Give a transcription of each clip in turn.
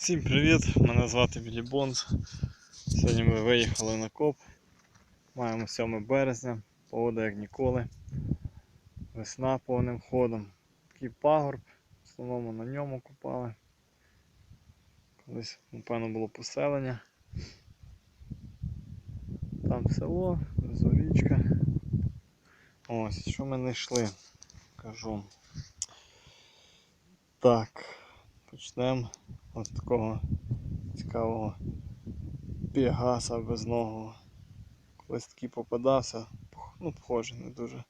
Всім привіт! Мене звати Білі Бонс. Сьогодні ми виїхали на коп. Маємо 7 березня, погода як ніколи. Весна повним ходом. Такий пагорб, в основному на ньому купали. Колись, напевно, було поселення. Там село, внизу річка. Ось, що ми знайшли, кажу. Так, почнемо Ось такого цікавого пігаса безногого. Колись такий попадався, ну, похожий, не дуже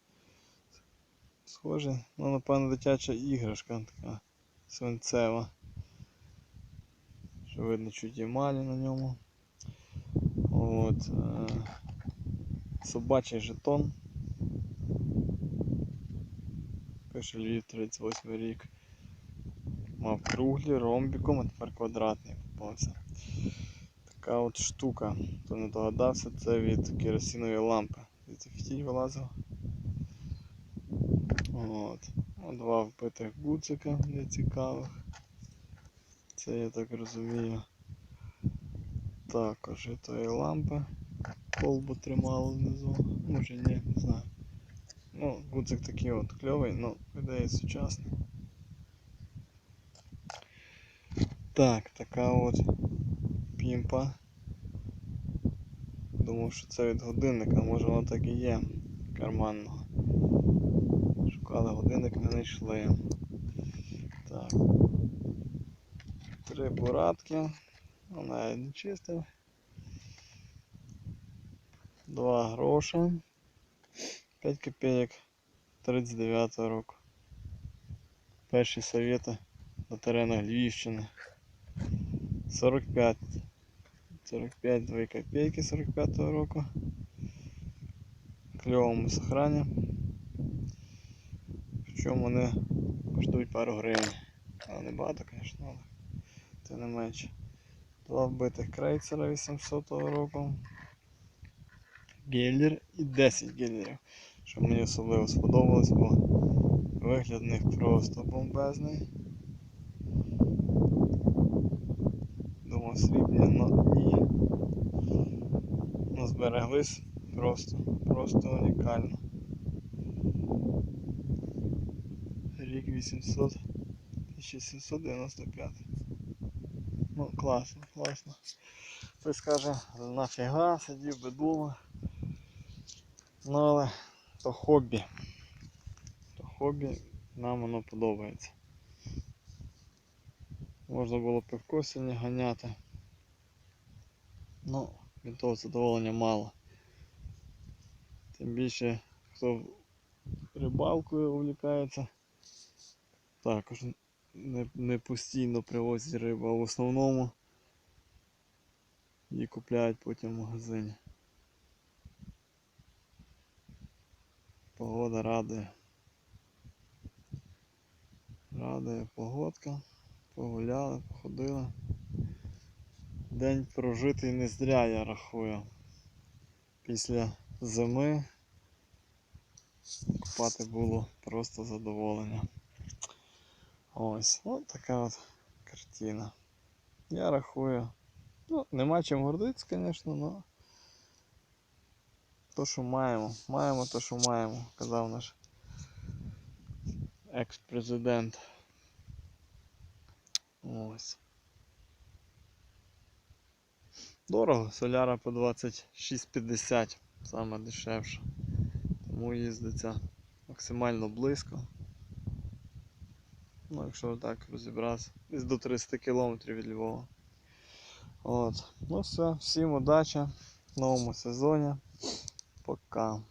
схожий, ну, напевно, дитяча іграшка така свинцева. Що видно чуть емалі на ньому. От, е- собачий жетон. Пише Львів 38 рік. Мав круглі ромбіком, а тепер квадратний попався. Така от штука. Хто не догадався, це від керосинової лампи. Фітіль вилазив. От. Два вбитих гуцика нецікавих. Це я так розумію. Також і тої лампи. Колбу тримало внизу. Може ні, не знаю. Ну, гудзик такий от кльовий, ну, ідея сучасний. Так, така от пімпа. Думав, що це від годинника, може воно так і є карманного. Шукали годинник, не знайшли. Так. Три буратки. Вона я не чистив. Два гроша. 5 копійок 39 року. Перші совєти на теренах Львівщини. 45. 45 2 копейки 45 року. Кльовому сохрані. Причому вони коштують пару гривень. Але не багато, звісно, але це не менше. Два вбитих крейцера 800 року. Геллер і 10 геллерів. Що мені особливо сподобалось, бо вигляд них просто бомбезний. Думав срібні, але ні. Ну, збереглись просто, просто унікально. Рік 800, 1795. Ну, класно, класно. Хтось скаже, нафіга, сидів би дома. Ну але то хобі. То хобі нам воно подобається. Можна було пивко сьогодні ганяти. Ну, від того задоволення мало. Тим більше, хто рибалкою увлікається, також не, не постійно привозять рибу, а в основному її купляють потім в магазині. Погода радує. Радує погодка. Погуляли, походили. День прожитий не зря, я рахую. Після зими купати було просто задоволення. Ось, ну така от картина. Я рахую. Ну, нема чим гордитися, звісно, але то, що маємо. Маємо то, що маємо, казав наш екс-президент. Ось. Дорого, соляра по 26,50, саме дешевше. Тому їздиться максимально близько. Ну, якщо так розібратися, десь до 300 км від Львова. От. Ну все, всім удачі в новому сезоні. Пока.